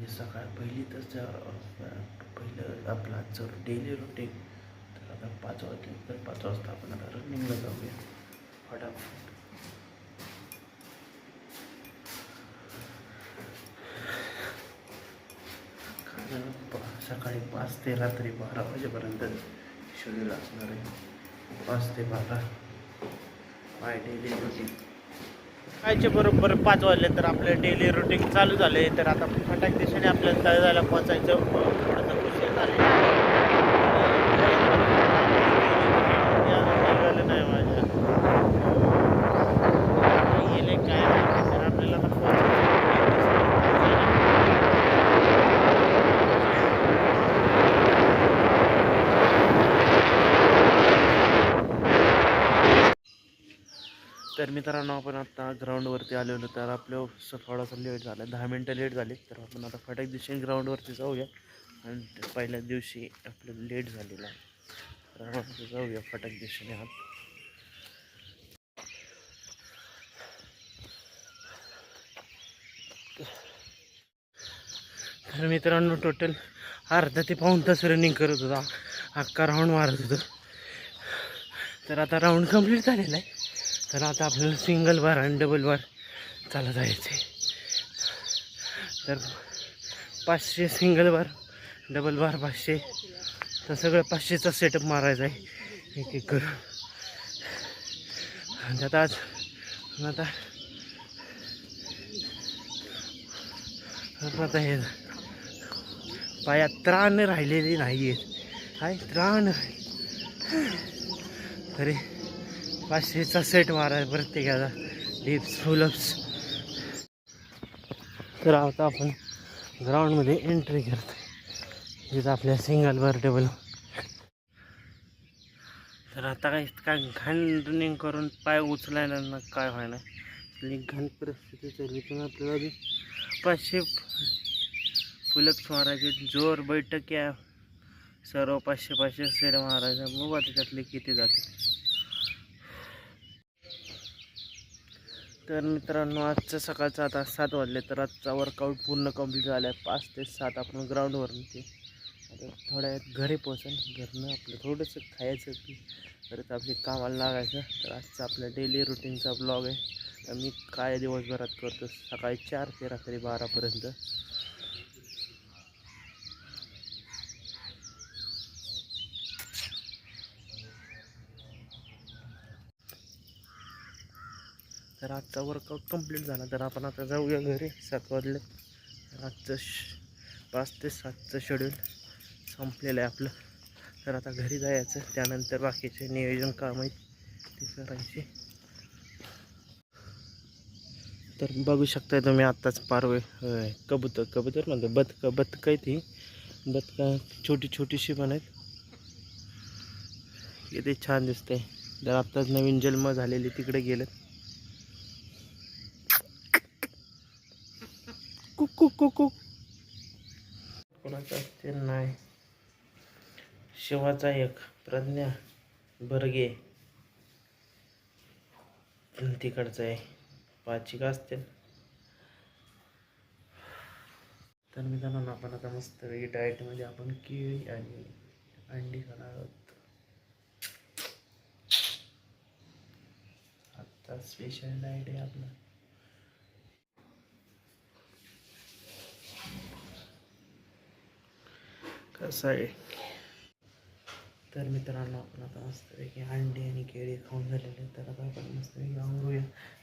हे सकाळ पहिली तर पहिलं आपलं आजचं डेली रुटीन तर आता पाच वाजले तर पाच वाजता आपण आता रनिंगला जाऊया. फटाफट. प- सकाळी पाच ते रात्री बारा वाजेपर्यंत शेड्यूल असणार आहे. पाच ते बारा. माय डेली रुटीन कायचे बरोबर पाच वाजले तर आपलं डेली रुटीन चालू झाले तर आता फटाक दिशेने आपल्याला तळजायला पोहोचायचं थोडंसं उशीर झाले निघालं नाही माझ्या गेले काय माहिती, तर आपल्याला आता पोहोचायचं तर मित्रांनो आपण आता ग्राउंडवरती आलेलो. तर आपलं असं थोडासा लेट झाला. दहा मिनटं लेट झाले. तर आपण आता फटाक दिवशी ग्राउंडवरती जाऊया. आणि पहिल्या दिवशी आपलं लेट झालेलं आहे. तर जाऊया फटाक दिवशीने आत तर मित्रांनो टोटल अर्धा ते पाऊण तास रनिंग करत होता. अख्खा राऊंड मारत होतो. तर आता राऊंड कंप्लीट झालेला आहे. तर आता आपल्याला सिंगल बार आणि डबल बार चालत जायचे तर पाचशे सिंगल बार डबल बार पाचशे. तर सगळं पाचशेचा सेटअप मारायचा आहे. एक एक करून. आणि त्यात आज आता आता हे पायात त्राण राहिलेली नाही आहेत काय त्राण. तरी पाचशेचा सेट मारा प्रत्येकाला डिप्स फुलअप्स तर आता आपण ग्राउंडमध्ये एंट्री करतो जिथं आपल्या सिंगल वर टेबल तर आता काय काय घाण रनिंग करून पाय उचलायला ना काय व्हायला. आपली घाण परिस्थिती चालली पण आपल्याला पाचशे फुलप्स मारायचे. जोर बैठक या. सर्व पाचशे पाचशे सेट मारायचा. मग त्याच्यातले किती जाते तर मित्रांनो आजचं सकाळचं आता सात वाजले तर आजचा वर्कआउट पूर्ण कंप्लीट झाला आहे पाच ते सात आपण ग्राउंडवर ते आता थोड्या वेळात घरी पोचन घरनं आपलं थोडंसं खायचं की परत आपली कामाला लागायचं. तर आजचा आपल्या डेली रुटीनचा ब्लॉग आहे. तर मी काय दिवसभरात करतो? सकाळी चार ते रात्री बारापर्यंत. तर आजचा वर्कआउट कंप्लीट झाला. तर आपण आता जाऊया घरी. सात वाजले. तर आजचं श पाच ते सातचं शेड्यूल संपलेलं आहे आपलं. तर आता घरी जायचं. त्यानंतर बाकीचे नियोजन काम आहेत ते करायचे. तर बघू शकताय तुम्ही आत्ताच पारवे कबूतर कबूतर म्हणतो. बदक बदक आहे ती बदका छोटी छोटीशी पण आहेत. किती छान दिसते तर आत्ताच नवीन जन्म झालेली तिकडे गेलेत कुक कुक कुक. कोणाचा असते? नाही. शिवाचा एक प्रज्ञा बर्गे. आणि तिकडचा आहे पाचिका असतील तर मित्रांनो आपण आता मस्त वेगळी डाएटमध्ये आपण केळी आणि अंडी खाणार आहोत. आत्ता स्पेशल डाएट आहे आपला. कसं आहे तर मित्रांनो आपण आता मस्तपैकी अंडी आणि केळी खाऊन झालेले तर आता आपण मस्तपैकी आवरूया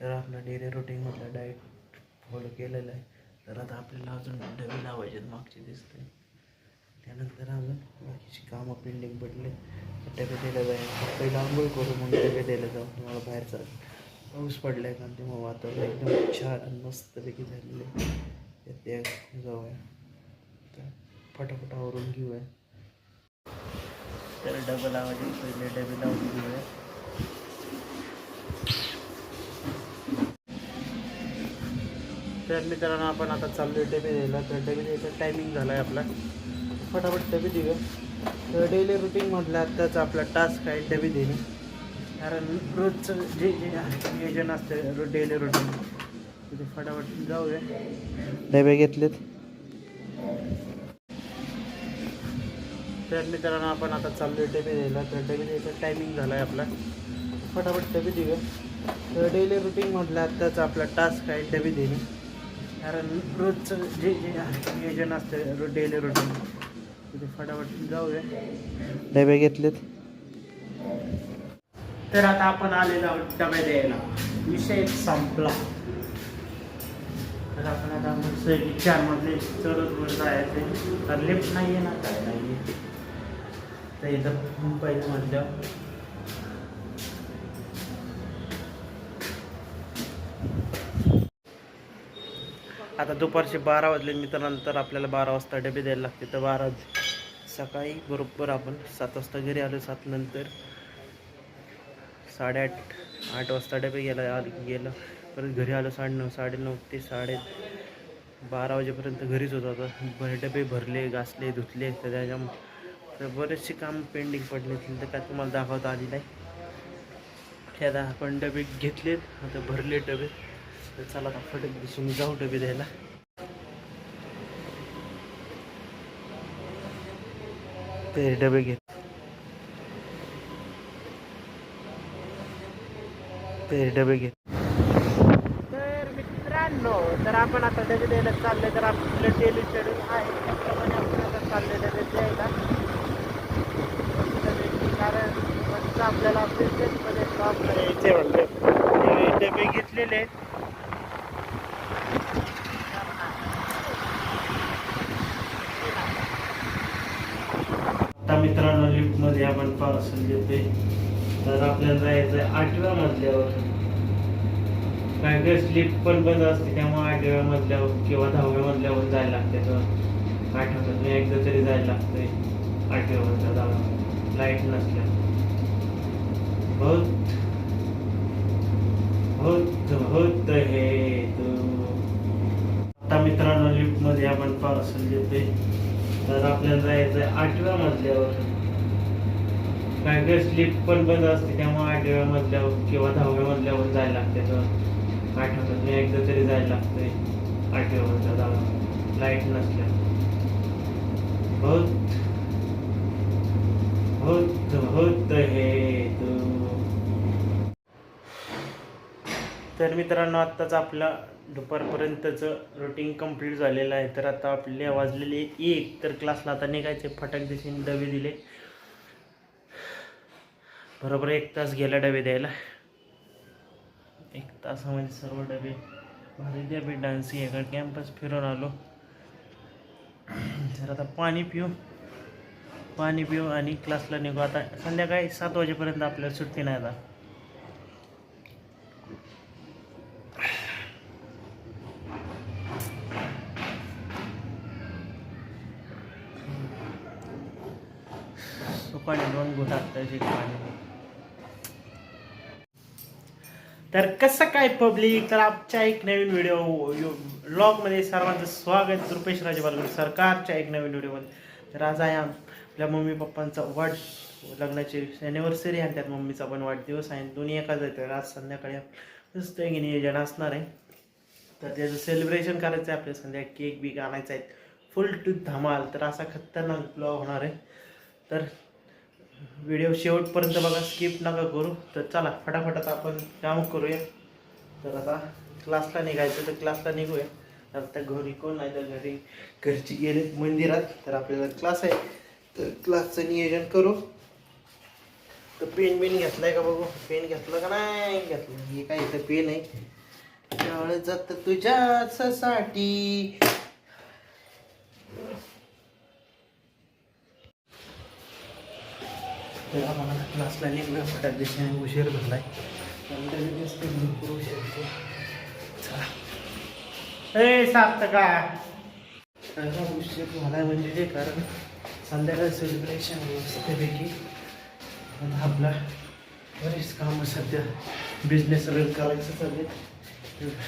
तर आपलं डेली रुटीनमधला डाएट फॉलो केलेला आहे. तर आता आपल्याला अजून डबे लावायचे मागचे दिसते त्यानंतर अजून बाकीची कामं पेंडिंग पडले. डबे दिले जाईल पहिला आंघोळ करू मग डबे दिले जाऊ तुम्हाला बाहेरचा पाऊस पडला आहे कारण तेव्हा वातावरण एकदम छान मस्तपैकी झालेले आहे. ते जाऊया. तर फटाफट आवरून घेऊया. तर डबल लावायचे पहिले डबे लावून घेऊया. तर मित्रांनो आपण आता चाललोय डबे द्यायला तर डबे द्यायचा टायमिंग झाला आहे आपला. फटाफट डबे देऊया तर डेली रुटीन म्हटलं आत्ताच आपला टास्क आहे डबे देणे कारण रोजचं जे जे आहे नियोजन असतं डेली रुटीन तिथे फटाफट जाऊया. डबे घेतलेत. तर मित्रांनो आपण आता चाललो आहे डबे द्यायला तर डबे द्यायचा टायमिंग झाला आहे आपला. फटाफट डबे देऊया. तर डेली रुटीन म्हटलं आत्ताच आपला टास्क आहे डबे देणे. कारण रोजचं जे जे नियोजन असतं डेली रुटीन तिथे फटाफट जाऊया. डबे घेतलेत. तर आता आपण आलेलो आहोत डबे द्यायला. विषय संपला. तर आपण आता मस्त एक चार मधले चढत वर जायचे तर लिफ्ट नाही आहे ना काय नाही आहे तर इथं पहिलं म्हटलं आता दुपारचे बारा वाजले मित्रानंतर आपल्याला बारा वाजता डबे द्यायला लागते. तर बारा सकाळी बरोबर आपण सात वाजता घरी आलो सात नंतर साडेआठ आठ वाजता डबे गेला गेलं. परत घरी आलो साडेनऊ साडेनऊ ते साडे बारा वाजेपर्यंत घरीच होतो. आता डबे भरले घासले धुतले तर त्याच्या तर बरेचसे काम पेंडिंग पडले तर काय तुम्हाला दाखवता आली नाही. ते आता आपण डबे घेतलेत. आता भरले डबे. तर चला आता फटक दिसून जाऊ डबे द्यायला. ते डबे घेत ते डबे घेत तर मित्रांनो तर आपण आता डबे द्यायला चालले तर आपलं डेली शेड्यूल आहे. त्याप्रमाणे आपण आता चालले डबे द्यायला. कारण मस्त आपल्याला बिझनेसमध्ये काम करायचे म्हणलं डबे घेतलेले. आहेत आता मित्रांनो लिफ्टमध्ये आपण पार्सल घेते तर आपल्याला जायचं आहे आठव्या मजल्यावर. काय काय लिफ्ट पण बंद असते त्यामुळे आठव्या मजल्यावर किंवा दहाव्या मजल्यावर जायला लागते. तर आठवतात मी एकदा तरी जायला लागतंय. आठव्या मजल्या जाऊन लाइट नसल्या. बहुत होत होत हे आता मित्रांनो लिफ्टमध्ये आपण पार्सल घेतोय. तर आपल्याला जायचं आठव्या मजल्यावर. काय काय लिफ्ट पण बंद असते त्यामुळे आठव्या मजल्यावर किंवा दहाव्या मजल्यावर जायला लागते. तर आठवतात मी एकदा तरी जायला लागतंय आठव्या मजल्या जाऊन लाइट नसल्या. बहुत होत बहुत हे तर मित्रांनो आत्ताच आपला दुपारपर्यंतचं रुटीन कंप्लीट झालेलं आहे. तर आता आपले वाजलेले एक तर क्लासला आता निघायचे. फटाक दिशेने डबे दिले. बरोबर एक तास गेला डबे द्यायला. एक तासामध्ये सर्व डबे. भारी डबे डान्सिंग एका कॅम्पस फिरून आलो. तर आता पाणी पिऊ. पाणी पिऊ आणि क्लासला निघू. आता संध्याकाळी सात वाजेपर्यंत आपल्याला सुट्टी नाही आता. सुपाने दोन घोटात तशी पाणी तर कसं काय पब्लिक? तर आमच्या एक नवीन व्हिडिओ ब्लॉगमध्ये सर्वांचं स्वागत. रुपेश राजे सरकारच्या एक नवीन व्हिडिओमध्ये तर आज आहे आपल्या मम्मी पप्पांचा वाढ लग्नाची ॲनिव्हर्सरी आहे त्यात मम्मीचा पण वाढदिवस आहे. दोन्ही एकाच आहे तर आज संध्याकाळी मस्त की नियोजन असणार आहे. तर त्याचं सेलिब्रेशन करायचं आहे आपल्या संध्या. केक बीक आणायचा आहे. फुल टू धमाल. तर असा खतरनाक ब्लॉग होणार आहे. तर व्हिडिओ शेवटपर्यंत बघा. स्किप नका करू. तर चला फटाफट आता आपण काम करूया. तर आता क्लासला निघायचं तर क्लासला निघूया. तर आता घरी कोण नाही तर घरी घरची गेले मंदिरात. तर आपल्याला क्लास आहे. तर क्लासचं नियोजन करू. तर पेन बिन घेतलाय का बघू? पेन घेतलं का नाही घेतलं? हे काय इथं पेन आहे. त्यावेळेस जात तुझ्याच साठी. आम्हाला क्लासला निघलं फटाक दिवशी उशीर झालाय. भरपूर उशीर चला. ए सार्थका उशीर झालाय म्हणजे जे कारण. संध्याकाळी सेलिब्रेशन व्यवस्थितपैकी. आता आपला बरेच कामं सध्या बिझनेस रन करायचं चालले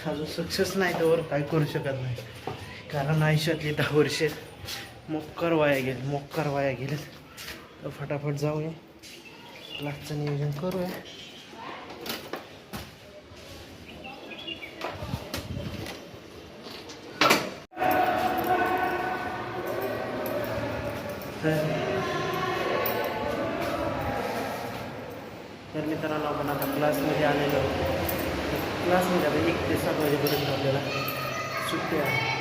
अजून सक्सेस नाही त्यावर काय करू शकत नाही. कारण आयुष्यातली दहा वर्षे मोक्कर वाया गेले मोक्कर वाया गेलेत. तर फटाफट जाऊया. क्लासचं नियोजन करूया. तर मित्रांनो आपण आता क्लासमध्ये आलेलो क्लासमध्ये आता एक ते सात वाजेपर्यंत आपल्याला सुट्टी आहे.